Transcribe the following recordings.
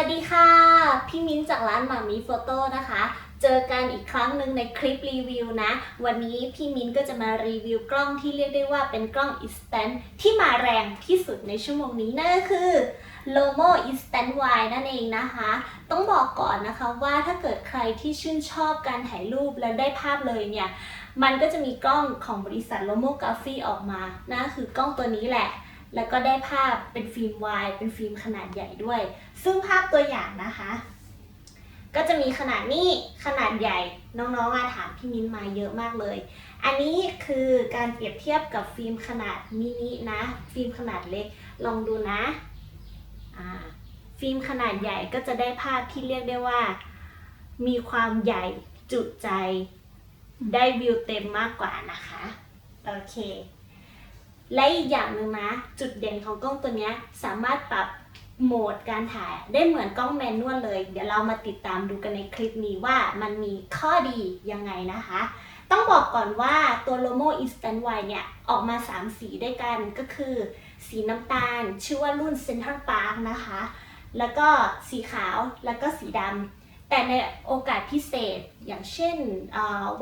วัสดีค่ะ พี่มิ้นจากร้านมามีโฟโต้นะคะ เจอกันอีกครั้งหนึ่งในคลิปรีวิวนะ วันนี้พี่มิ้นก็จะมารีวิวกล้องที่เรียกได้ว่าเป็นกล้อง Instant ที่มาแรงที่สุดในชั่วโมงนี้นั่นก็คือ Lomo Instant Wide นั่นเองนะคะ ต้องบอกก่อนนะคะว่าถ้าเกิดใครที่ชื่นชอบการถ่ายรูปแล้วได้ภาพเลยเนี่ย มันก็จะมีกล้องของบริษัท Lomography ออกมานั่นคือกล้องตัวนี้แหละ แล้วก็ได้ภาพเป็นฟิล์มวายเป็นฟิล์มขนาดใหญ่ด้วย ซึ่งภาพตัวอย่างนะคะ ก็จะมีขนาดนี้ขนาดใหญ่น้องๆอาถามพี่มิ้นมาเยอะมากเลย อันนี้คือการเปรียบเทียบกับฟิล์มขนาดมินินะ ฟิล์มขนาดเล็กลองดูนะฟิล์มขนาดใหญ่ก็จะได้ภาพที่เรียกได้ว่า มีความใหญ่จุใจ ได้วิวเต็มมากกว่านะคะ โอเค และอีกอย่างหนึ่งนะ จุดเด่นของกล้องตัวนี้สามารถปรับโหมดการถ่ายได้เหมือนกล้องแมนนวลเลย เดี๋ยวเรามาติดตามดูกันในคลิปนี้ว่ามันมีข้อดียังไงนะคะ ต้องบอกก่อนว่าตัว Lomo Instant Wide เนี่ย ออกมา 3 สีด้วยกันก็คือ สีน้ำตาล ชื่อว่ารุ่น Central Park นะคะ แล้วก็สีขาวแล้วก็สีดำ แต่ในโอกาสพิเศษอย่างเช่น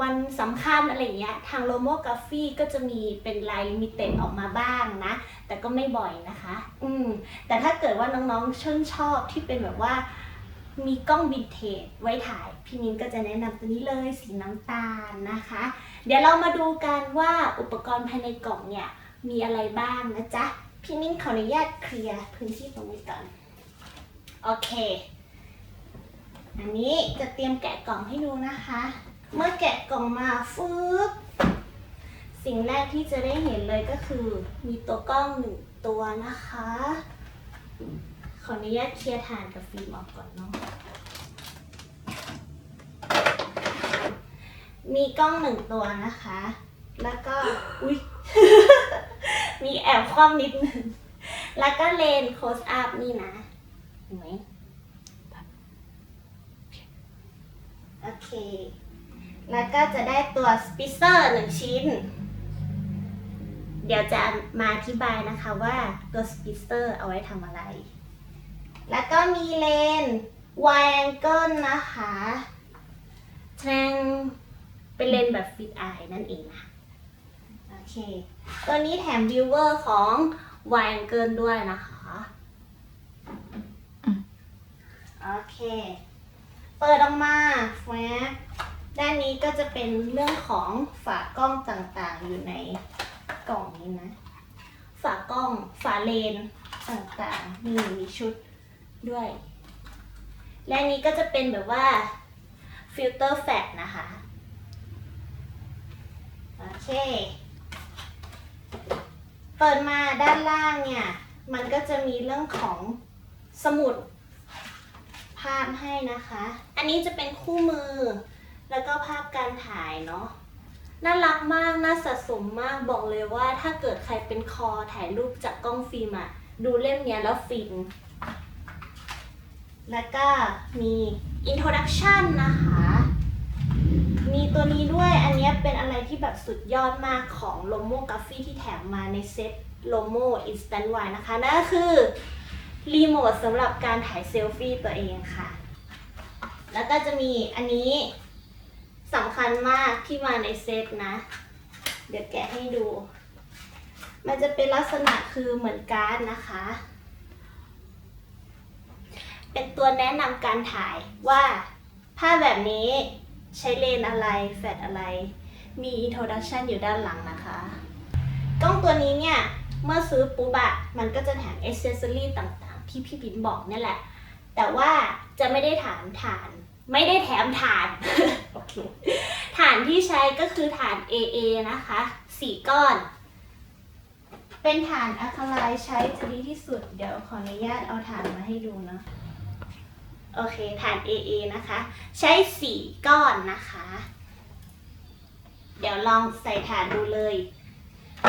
วันสำคัญอะไรเงี้ยทาง Lomography ก็จะมีเป็นลายลิมิเต็ดออกมาบ้างนะ แต่ก็ไม่บ่อยนะคะ อืมแต่ถ้าเกิดว่าน้องๆชื่นชอบที่เป็นแบบว่ามีกล้องวินเทจไว้ถ่าย พี่มิ้นก็จะแนะนำตัวนี้เลยสีน้ำตาลนะคะ เดี๋ยวเรามาดูกันว่าอุปกรณ์ภายในกล่องเนี่ยมีอะไรบ้างนะจ๊ะ พี่มิ้นขออนุญาตเคลียร์พื้นที่ตรงนี้ก่อน โอเค อันนี้จะเตรียมแกะกล่องให้ดูนะคะ เมื่อแกะกล่องมาฟึบสิ่งแรกที่จะได้เห็นเลยก็คือ มีตัวกล้องหนึ่งตัวนะคะ ขออนุญาตเคลียร์ฐานกับฟิล์มออกก่อนเนาะมีกล้องหนึ่งตัวนะคะ แล้วก็ อุ้ยมีแอบคว่ำนิดนึง แล้วก็เลนโคสอัพนี่นะ เห็นไหม โอเค แล้วก็จะได้ตัวสปิเซอร์หนึ่งชิ้น เดี๋ยวจะมาอธิบายนะคะว่าตัวสปิเซอร์เอาไว้ทำอะไร แล้วก็มีเลนส์ wide angle นะคะแทงเป็นเลนส์แบบฟิตไอนั่นเองนะโอเค ตัวนี้แถมวิวเวอร์ของ wide angle ด้วยนะคะอืมโอเค เปิดออกมาแฟด้านนี้ก็จะเป็นเรื่องของฝากล้องต่างๆ อยู่ในกล่องนี้นะ ฝากล้องฝาเลนต่างๆมีมีชุดด้วย และนี้ก็จะเป็นแบบว่าฟิลเตอร์แฟลชนะคะ โอเค เปิดมาด้านล่างเนี่ย มันก็จะมีเรื่องของสมุดาพให้นะคะ อันนี้จะเป็นคู่มือ แล้วก็ภาพการถ่ายเนาะ น่ารักมาก น่าสะสมมาก บอกเลยว่าถ้าเกิดใครเป็นคอถ่ายรูปจากกล้องฟิล์มอะดูเล่มเนี้ยแล้วฟิน แล้วก็มี introduction นะคะ มีตัวนี้ด้วย อันนี้เป็นอะไรที่แบบสุดยอดมากของ Lomo g r a p h y ที่แถมมาในเซ็ต Lomo Instant Wide นะคะ นั่นก็คือ รีโมทสำหรับการถ่ายเซลฟี่ตัวเองค่ะ แล้วก็จะมีอันนี้สำคัญมากที่มาในเซตนะ เดี๋ยวแกะให้ดู มันจะเป็นลักษณะคือเหมือนการ์ดนะคะ เป็นตัวแนะนำการถ่ายว่าภาพแบบนี้ใช้เลนส์อะไร แฟลชอะไร มี introduction อยู่ด้านหลังนะคะ กล้องตัวนี้เนี่ย เมื่อซื้อปุ๊บอะมันก็จะแถมเอเซอรี่ต่าง ที่พี่ปิ๊นบอกเนี่ยแหละ แต่ว่าจะไม่ได้ถามฐาน ไม่ได้แถมฐานโอเคฐานที่ใช้ก็คือฐาน AA นะคะสี่ก้อน เป็นฐานอะคาไลน์ใช้จะดีที่สุด เดี๋ยวขออนุญาตเอาฐานมาให้ดูนะโอเคฐาน AA นะคะ ใช้สี่ก้อนนะคะ เดี๋ยวลองใส่ฐานดูเลย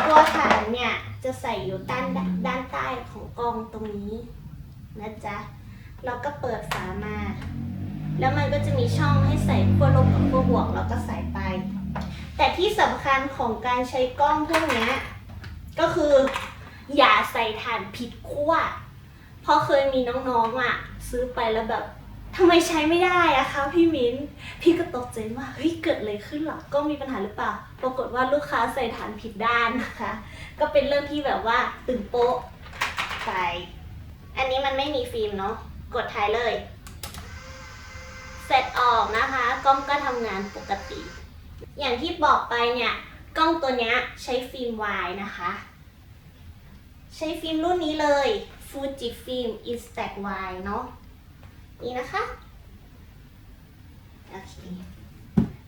ตัวฐานเนี่ยจะใส่อยู่ด้านด้านใต้ของกล้องตรงนี้ นะจ๊ะแล้วก็เปิดฝามา แล้วมันก็จะมีช่องให้ใส่ขั้วลบกับขั้วบวกแล้วก็ใส่ไป แต่ที่สำคัญของการใช้กล้องพวกนี้ก็คืออย่าใส่ฐานผิดขั้วเพราะเคยมีน้องๆอะ ซื้อไปแล้วแบบทำไมใช้ไม่ได้อะคะพี่มิ้น พี่ก็ตกใจว่าเฮ้ยเกิดอะไรขึ้นหรอก็มีปัญหาหรือเปล่า ปรากฏว่าลูกค้าใส่ฐานผิดด้านนะคะ ก็เป็นเรื่องที่แบบว่าตึงโป๊ะไป อันนี้มันไม่มีฟิล์มเนาะ กดถ่ายเลย เสร็จออกนะคะ กล้องก็ทำงานปกติ อย่างที่บอกไปเนี่ย กล้องตัวนี้ใช้ฟิล์มวายนะคะ ใช้ฟิล์มรุ่นนี้เลย Fuji Film Instax Y เนาะ นี่นะคะ โอเค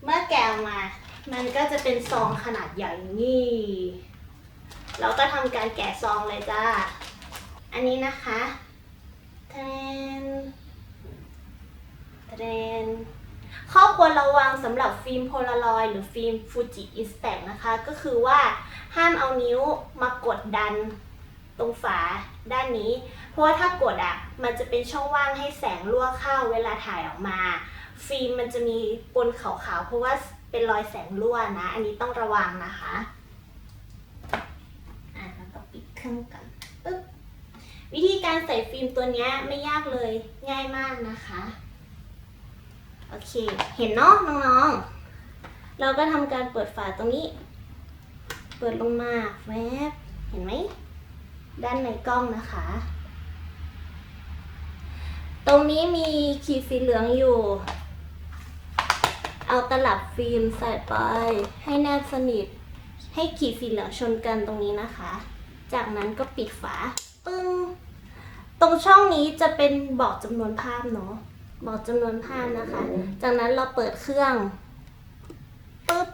เมื่อแกะออกมา มันก็จะเป็นซองขนาดใหญ่นี่ เราก็ทำการแกะซองเลยจ้า อันนี้นะคะเทรนเทรนข้อควรระวังสำหรับฟิล์มโพลารอยหรือฟิล์มฟูจิอินสแตกนะคะ ก็คือว่าห้ามเอานิ้วมากดดันตรงฝาด้านนี้ เพราะว่าถ้ากดอะ มันจะเป็นช่องว่างให้แสงรั่วเข้าเวลาถ่ายออกมา ฟิล์มมันจะมีปนขาวๆ เพราะว่าเป็นรอยแสงรั่วนะ อันนี้ต้องระวังนะคะ อะแล้วก็ปิดเครื่องกัน วิธีการใส่ฟิล์มตัวนี้ไม่ยากเลยง่ายมากนะคะ โอเค เห็นเนาะน้องๆ เราก็ทำการเปิดฝาตรงนี้ เปิดลงมาแวบเห็นไหม ด้านในกล้องนะคะ ตรงนี้มีขีดสีเหลืองอยู่ เอาตลับฟิล์มใส่ไป ให้แนบสนิท ให้ขีดสีเหลืองชนกันตรงนี้นะคะ จากนั้นก็ปิดฝา ตรงช่องนี้จะเป็นบอกจำนวนภาพเนาะบอกจำนวนภาพนะคะ จากนั้นเราเปิดเครื่องปึ๊บ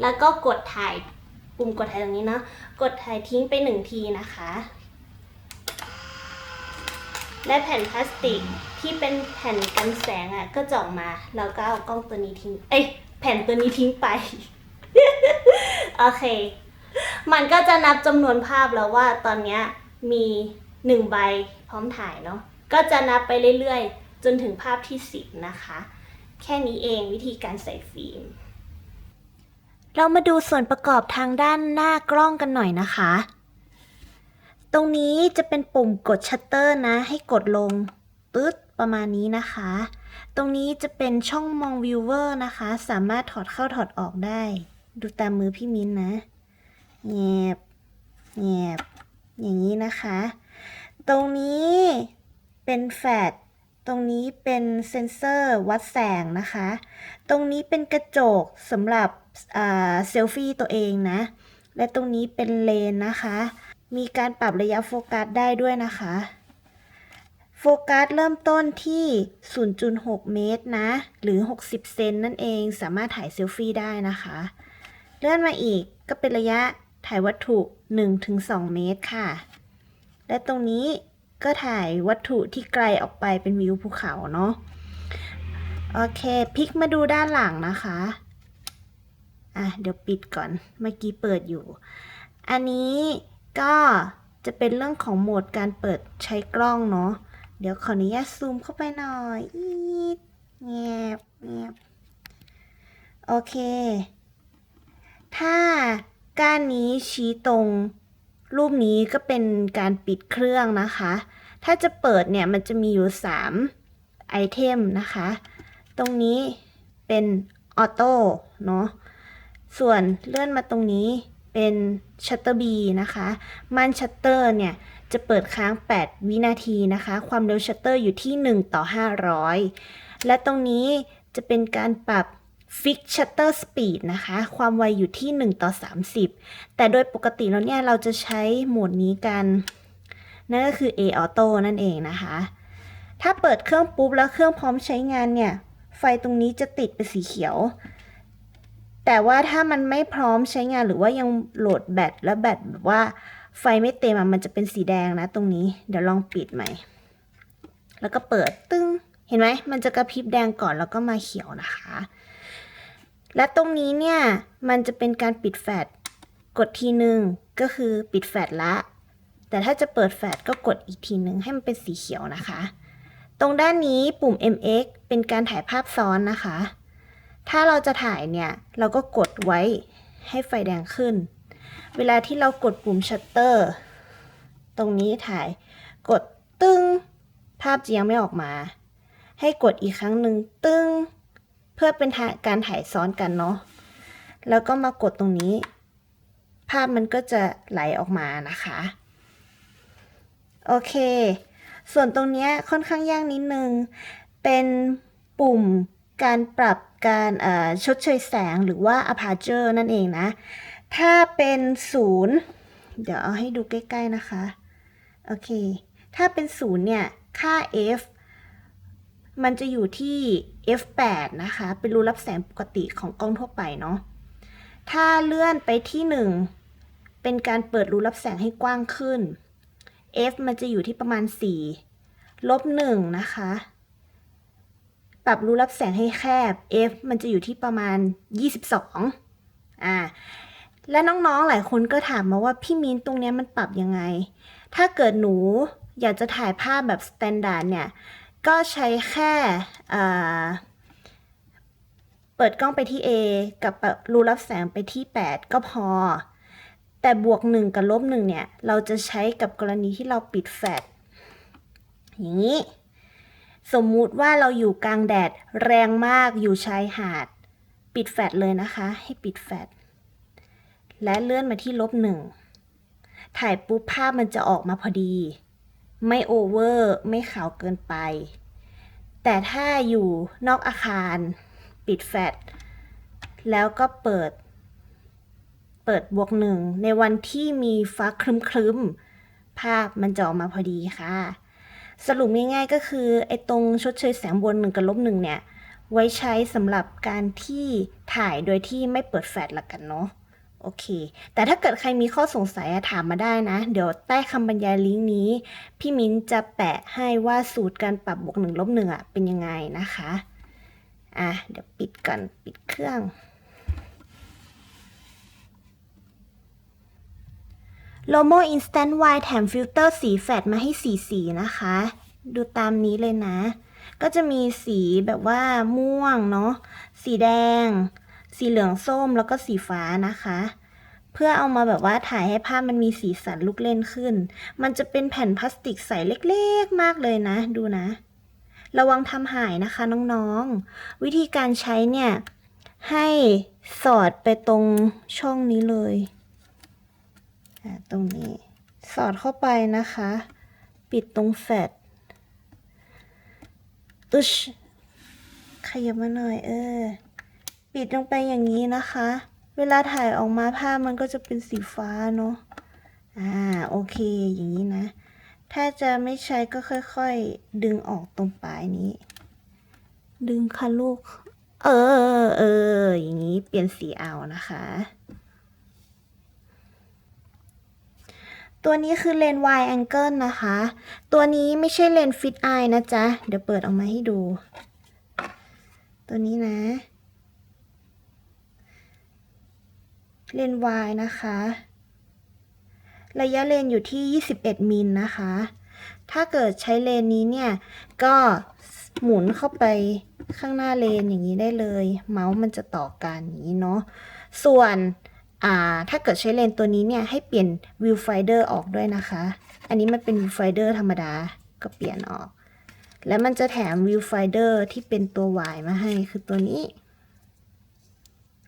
แล้วก็กดถ่ายปุ่มกดถ่ายตรงนี้เนาะกดถ่ายทิ้งไปหนึ่งทีนะคะ และแผ่นพลาสติกที่เป็นแผ่นกันแสงอะ่ะ ก็จะออกมา แล้วก็เอากล้องตัวนี้ทิ้ง เอ้ยแผ่นตัวนี้ทิ้งไป โอเค มันก็จะนับจำนวนภาพแล้วว่าตอนเนี้ย มีหนึ่งใบพร้อมถ่ายเนาะก็จะนับไปเรื่อยๆ จนถึงภาพที่สิบนะคะ แค่นี้เองวิธีการใส่ฟิล์ม เรามาดูส่วนประกอบทางด้านหน้ากล้องกันหน่อยนะคะ ตรงนี้จะเป็นปุ่มกดชัตเตอร์นะ ให้กดลงปึ๊ดประมาณนี้นะคะ ตรงนี้จะเป็นช่องมองวิวเวอร์นะคะ สามารถถอดเข้าถอดออกได้ ดูตามมือพี่มิ้นนะแงบแงบ อย่างนี้นะคะ ตรงนี้เป็นแฟลชตรงนี้เป็นเซนเซอร์วัดแสงนะคะ ตรงนี้เป็นกระจกสำหรับเซลฟี่ตัวเองนะ และตรงนี้เป็นเลนนะคะ มีการปรับระยะโฟกัสได้ด้วยนะคะ โฟกัสเริ่มต้นที่ 0.6 เมตรนะ หรือ 60 เซนนั่นเอง สามารถถ่ายเซลฟี่ได้นะคะ เลื่อนมาอีกก็เป็นระยะ ถ่ายวัตถุ 1-2 เมตรค่ะ และตรงนี้ก็ถ่ายวัตถุที่ไกลออกไปเป็นวิวภูเขาเนาะ โอเคพลิกมาดูด้านหลังนะคะ อะเดี๋ยวปิดก่อน เมื่อกี้เปิดอยู่ อันนี้ก็จะเป็นเรื่องของโหมดการเปิดใช้กล้องเนาะ เดี๋ยวขออนุญาตซูมเข้าไปหน่อยอีดเงียบเงียบโอเค ถ้า ก้านนี้ชี้ตรง รูปนี้ก็เป็นการปิดเครื่องนะคะ ถ้าจะเปิดเนี่ยมันจะมีอยู่ 3 ไอเทมนะคะ ตรงนี้เป็นออโต้เนาะ ส่วนเลื่อนมาตรงนี้เป็นชัตเตอร์บีนะคะ มันชัตเตอร์เนี่ยจะเปิดค้าง 8 วินาทีนะคะ ความเร็วชัตเตอร์อยู่ที่ 1 ต่อ 500 และตรงนี้จะเป็นการปรับ Fix Shutter Speed นะคะ ความไวอยู่ที่ 1 ต่อ 30 แต่โดยปกติแล้วเนี่ย เราจะใช้โหมดนี้กัน นั่นก็คือ A Auto นั่นเองนะคะ ถ้าเปิดเครื่องปุ๊บ แล้วเครื่องพร้อมใช้งานเนี่ย ไฟตรงนี้จะติดเป็นสีเขียว แต่ว่าถ้ามันไม่พร้อมใช้งานหรือว่ายังโหลดแบตแล้วแบตแบบว่าไฟไม่เต็มอะมันจะเป็นสีแดงนะตรงนี้ เดี๋ยวลองปิดใหม่ แล้วก็เปิดตึ้ง เห็นไหม มันจะกระพริบแดงก่อนแล้วก็มาเขียวนะคะ และตรงนี้เนี่ย มันจะเป็นการปิดแฟลชกดทีหนึ่งก็คือปิดแฟลชละ แต่ถ้าจะเปิดแฟลชก็กดอีกทีหนึ่งให้มันเป็นสีเขียวนะคะ ตรงด้านนี้ปุ่ม MX เป็นการถ่ายภาพซ้อนนะคะ ถ้าเราจะถ่ายเนี่ย เราก็กดไว้ให้ไฟแดงขึ้น เวลาที่เรากดปุ่มชัตเตอร์ตรงนี้ถ่ายกดตึ้งภาพจะยังไม่ออกมา ให้กดอีกครั้งหนึ่งตึ้ง เพื่อเป็นาการถ่ายซ้อนกันเนาะแล้วก็มากดตรงนี้ ภาพมันก็จะไหลออกมานะคะ โอเค ส่วนตรงนี้ค่อนข้างยากนิดนึง เป็นปุ่มการปรับการชดเชยแสงหรือว่า aperture นั่นเองนะ ถ้าเป็นศูนย์เดี๋ยวเอาให้ดูใกล้ ๆ นะคะ โอเค ถ้าเป็นศูนย์เนี่ย ค่า f มันจะอยู่ที่ f8 นะคะ เป็นรูรับแสงปกติของกล้องทั่วไปเนาะ ถ้าเลื่อนไปที่ 1 เป็นการเปิดรูรับแสงให้กว้างขึ้น f มันจะอยู่ที่ประมาณ 4 ลบ 1 นะคะ ปรับรูรับแสงให้แคบ f มันจะอยู่ที่ประมาณ 22 อ่า และน้องๆ หลายคนก็ถามมาว่าพี่มินตรงนี้มันปรับยังไง ถ้าเกิดหนูอยากจะถ่ายภาพแบบสแตนดาร์ดเนี่ย ก็ใช้แค่เปิดกล้องไปที่ A กับปรับรูรับแสงไปที่ 8 ก็พอ แต่บวก 1 กับลบ1เนี่ย เราจะใช้กับกรณีที่เราปิดแฟลชอย่างนี้ สมมุติว่าเราอยู่กลางแดดแรงมากอยู่ชายหาด ปิดแฟลชเลยนะคะ ให้ปิดแฟลชและเลื่อนมาที่ลบหนึ่งถ่ายปุ๊บภาพมันจะออกมาพอดี ไม่โอเวอร์ไม่ขาวเกินไป แต่ถ้าอยู่นอกอาคารปิดแฟลชแล้วก็เปิด เปิดบวกหนึ่ง ในวันที่มีฟ้าครึ้มๆภาพมันจะออกมาพอดีค่ะ สรุปง่ายๆก็คือไอ้ตรงชดเชยแสงบนหนึ่งกับลบหนึ่งเนี่ย ไว้ใช้สำหรับการที่ถ่ายโดยที่ไม่เปิดแฟลชละกันเนาะ โอเค แต่ถ้าเกิดใครมีข้อสงสัยถามมาได้นะ เดี๋ยวใต้คำบรรยายลิงก์นี้ พี่มิ้นจะแปะให้ว่าสูตรการปรับบวกหนึ่งลบหนึ่งอะเป็นยังไงนะคะ อะ เดี๋ยวปิดก่อน ปิดเครื่อง Lomo Instant White แถมฟิลเตอร์สีแฟลตมาให้สีสีนะคะ ดูตามนี้เลยนะ ก็จะมีสีแบบว่าม่วงเนาะ สีแดง สีเหลืองส้มแล้วก็สีฟ้านะคะ เพื่อเอามาแบบว่าถ่ายให้ภาพมันมีสีสันลูกเล่นขึ้น มันจะเป็นแผ่นพลาสติกใสเล็กๆมากเลยนะ ดูนะ ระวังทำหายนะคะน้องๆ วิธีการใช้เนี่ย ให้สอดไปตรงช่องนี้เลยตรงนี้สอดเข้าไปนะคะ ปิดตรงแฟลชอึชขยับมาหน่อยเออ ปิดลงไปอย่างนี้นะคะ เวลาถ่ายออกมาภาพมันก็จะเป็นสีฟ้าเนาะอ่าโอเคอย่างนี้นะ ถ้าจะไม่ใช้ก็ค่อยๆ ดึงออกตรงปลายนี้ ดึงค่ะลูก เออเอออย่างนี้เปลี่ยนสีเอานะคะ ตัวนี้คือเลนส์ wide angle นะคะ ตัวนี้ไม่ใช่เลนส์ fit eye นะจ๊ะ เดี๋ยวเปิดออกมาให้ดู ตัวนี้นะ เลนส์ wide นะคะ ระยะเลนอยู่ที่ 21 มิลนะคะ ถ้าเกิดใช้เลนนี้เนี่ย ก็หมุนเข้าไปข้างหน้าเลนอย่างนี้ได้เลย เมาส์มันจะต่อกันอย่างนี้เนาะ ส่วนอ่าถ้าเกิดใช้เลนตัวนี้เนี่ยให้เปลี่ยน viewfinder ออกด้วยนะคะ อันนี้มันเป็น viewfinder ธรรมดาก็เปลี่ยนออก แล้วมันจะแถม viewfinder ที่เป็นตัว Y มาให้คือตัวนี้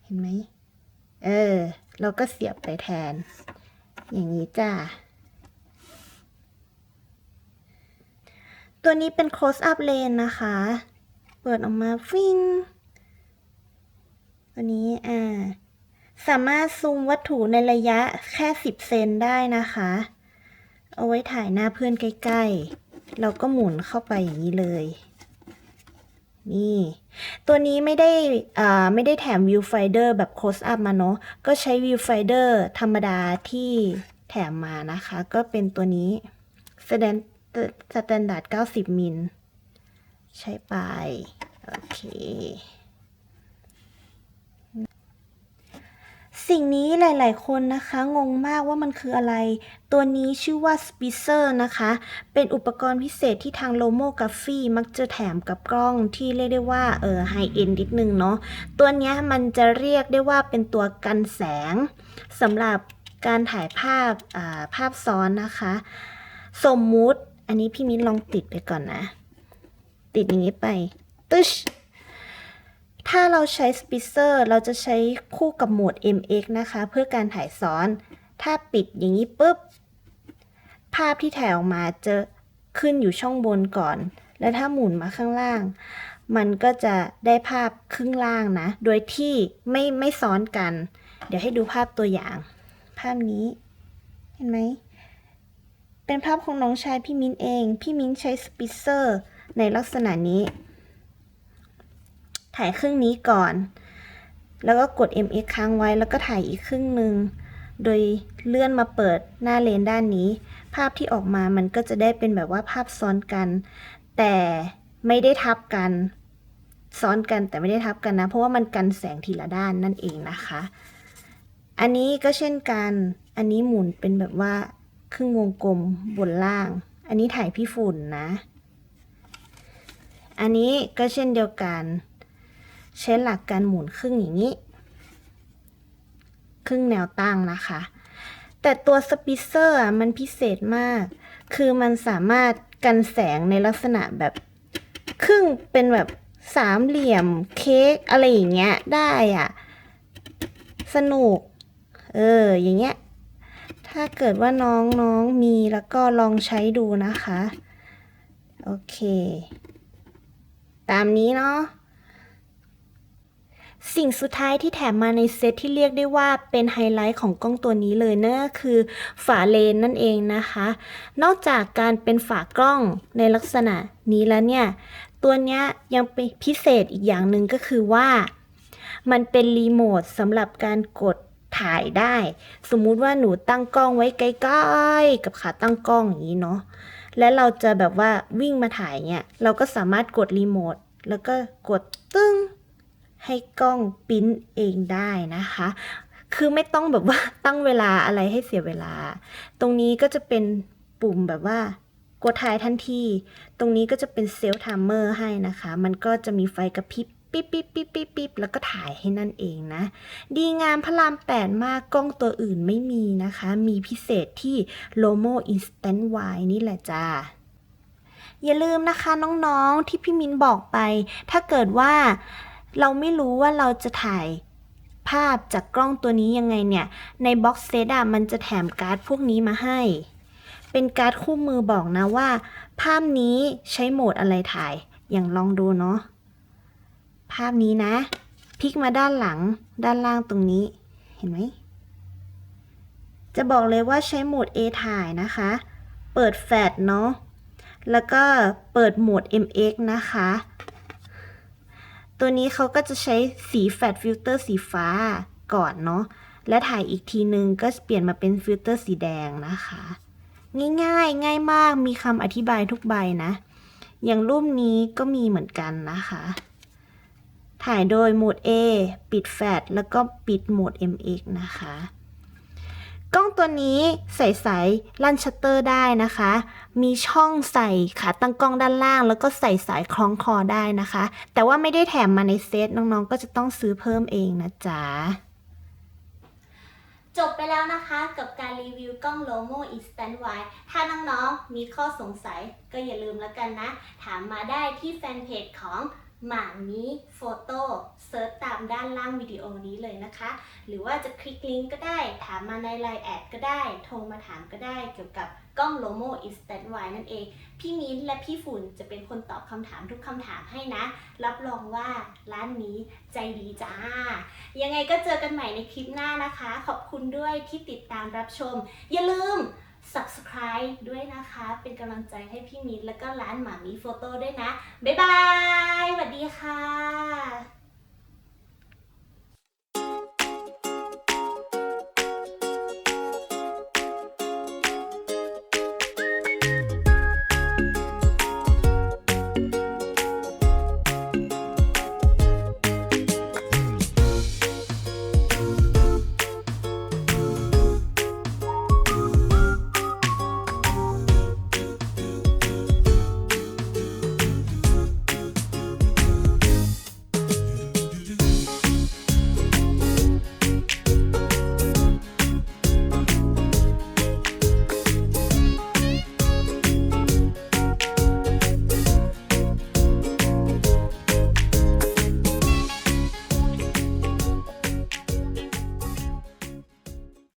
เห็นไหม เออ เราก็เสียบไปแทน อย่างนี้จ้าตัวนี้เป็น close up lane นะคะ เปิดออกมาฟิงตัวนี้อ่าสามารถซูมวัตถุในระยะแค่ 10 เซนได้นะคะ เอาไว้ถ่ายหน้าเพื่อนใกล้ ๆ เราก็หมุนเข้าไปอย่างนี้เลย นี่ ตัวนี้ไม่ได้อ่าไม่ได้แถมวิวไฟเดอร์แบบ close up มาเนาะก็ใช้วิวไฟเดอร์ธรรมดาที่แถมมานะคะ ก็เป็นตัวนี้ Stand- standard 90 มิล ใช้ไป โอเค สิ่งนี้หลาย ๆ คนนะคะ งงมากว่ามันคืออะไร ตัวนี้ชื่อว่า Spitzer นะคะ เป็นอุปกรณ์พิเศษที่ทาง Lomo g r a p h y มักจะแถมกับกล้องที่เรียกได้ว่าเออไฮเอ็นนิดนึงเนาะตัวนี้มันจะเรียกได้ว่าเป็นตัวกันแสงสำหรับการถ่ายภาพาภาพซ้อนนะคะ สมมุติอันนี้พี่มิ้นลองติดไปก่อนนะ ติดอย่างนี้ไปตึช ถ้าเราใช้สปิเซอร์เราจะใช้คู่กับโหมด MX นะคะ เพื่อการถ่ายซ้อน ถ้าปิดอย่างนี้ปุ๊บ ภาพที่ถ่ายออกมาจะขึ้นอยู่ช่องบนก่อน แล้วถ้าหมุนมาข้างล่าง มันก็จะได้ภาพครึ่งล่างนะ โดยที่ไม่ไม่ซ้อนกัน เดี๋ยวให้ดูภาพตัวอย่าง ภาพนี้ เห็นไหม เป็นภาพของน้องชายพี่มิ้นเอง พี่มิ้นใช้สปิเซอร์ในลักษณะนี้ ถ่ายครึ่งนี้ก่อน แล้วก็กด MX ค้างไว้แล้วก็ถ่ายอีกครึ่งหนึ่ง โดยเลื่อนมาเปิดหน้าเลนด้านนี้ ภาพที่ออกมามันก็จะได้เป็นแบบว่าภาพซ้อนกัน แต่ไม่ได้ทับกัน ซ้อนกันแต่ไม่ได้ทับกันนะ เพราะว่ามันกันแสงทีละด้านนั่นเองนะคะ อันนี้ก็เช่นกัน อันนี้หมุนเป็นแบบว่าครึ่งวงกลมบนล่าง อันนี้ถ่ายพี่ฝุ่นนะ อันนี้ก็เช่นเดียวกัน ใช้หลักการหมุนครึ่งอย่างนี้ ครึ่งแนวตั้งนะคะ แต่ตัวสปิเซอร์อะมันพิเศษมาก คือมันสามารถกันแสงในลักษณะแบบครึ่งเป็นแบบสามเหลี่ยมเค้กอะไรอย่างเงี้ยได้อะ สนุก เออ อย่างเงี้ย ถ้าเกิดว่าน้องน้องมีแล้วก็ลองใช้ดูนะคะ โอเค ตามนี้เนาะ สิ่งสุดท้ายที่แถมมาในเซตที่เรียกได้ว่าเป็นไฮไลท์ของกล้องตัวนี้เลยนั่นก็คือฝาเลนนั่นเองนะคะ นอกจากการเป็นฝากล้องในลักษณะนี้แล้วเนี่ย ตัวนี้ยยังเป็นพิเศษอีกอย่างหนึ่งก็คือว่า มันเป็นรีโมทสำหรับการกดถ่ายได้ สมมุติว่าหนูตั้งกล้องไว้ใกล้ๆกับขาตั้งกล้องอย่างนี้เนาะและเราจะแบบว่าวิ่งมาถ่ายเนี่ยเราก็สามารถกดรีโมทแล้วก็กดตึ้ง ให้กล้องปริ้นเองได้นะคะ คือไม่ต้องแบบว่าตั้งเวลาอะไรให้เสียเวลา ตรงนี้ก็จะเป็นปุ่มแบบว่ากดถ่ายทันที ตรงนี้ก็จะเป็นเซลล์ไทม์เมอร์ให้นะคะ มันก็จะมีไฟกระพริบปิ๊บปิ๊บปิ๊บปิ๊บปิ๊บแล้วก็ถ่ายให้นั่นเองนะ ดีงามพระรามแปดมากกล้องตัวอื่นไม่มีนะคะ มีพิเศษที่ Lomo Instant Y นี่แหละจ้าอย่าลืมนะคะน้องๆที่พี่มินบอกไป ถ้าเกิดว่า เราไม่รู้ว่าเราจะถ่ายภาพจากกล้องตัวนี้ยังไงเนี่ย ในบ็อกเซตอะมันจะแถมการ์ดพวกนี้มาให้ เป็นการ์ดคู่มือบอกนะว่า ภาพนี้ใช้โหมดอะไรถ่าย อย่างลองดูเนาะ ภาพนี้นะ พลิกมาด้านหลังด้านล่างตรงนี้ เห็นไหม จะบอกเลยว่าใช้โหมด A ถ่ายนะคะ เปิดแฟลชเนาะ แล้วก็เปิดโหมด MX นะคะ ตัวนี้เขาก็จะใช้สีแฟลชฟิลเตอร์สีฟ้าก่อนเนาะ และถ่ายอีกทีนึงก็เปลี่ยนมาเป็นฟิลเตอร์สีแดงนะคะ ง่ายๆ ง่ายมาก มีคำอธิบายทุกใบนะ อย่างรูปนี้ก็มีเหมือนกันนะคะ ถ่ายโดยโหมด A ปิดแฟลชแล้วก็ปิดโหมด MX นะคะ กล้องตัวนี้ใส่สายลั่นชัตเตอร์ได้นะคะ มีช่องใส่ขาตั้งกล้องด้านล่าง แล้วก็ใส่สายคล้องคอได้นะคะ แต่ว่าไม่ได้แถมมาในเซตน้องๆ ก็จะต้องซื้อเพิ่มเองนะจ๊ะจบไปแล้วนะคะกับการรีวิวกล้อง Lomo Instant Y ถ้าน้องๆมีข้อสงสัยก็อย่าลืมแล้วกันนะ ถามมาได้ที่แฟนเพจของ หมามีโฟโต้เซิร์ชตามด้านล่างวิดีโอนี้เลยนะคะ หรือว่าจะคลิกลิงก์ก็ได้ ถามมาในไลน์แอดก็ได้ โทรมาถามก็ได้เกี่ยวกับกล้อง Lomo Instant Y นั่นเอง พี่มิ้นและพี่ฝุ่นจะเป็นคนตอบคำถามทุกคำถามให้นะ รับรองว่าร้านนี้ใจดีจ้า ยังไงก็เจอกันใหม่ในคลิปหน้านะคะ ขอบคุณด้วยที่ติดตามรับชม อย่าลืม subscribe ด้วยนะคะ เป็นกำลังใจให้พี่มิ้นแล้วก็ร้านหมามีโฟโต้ด้วยนะ บ๊ายบายสวัสดีค่ะ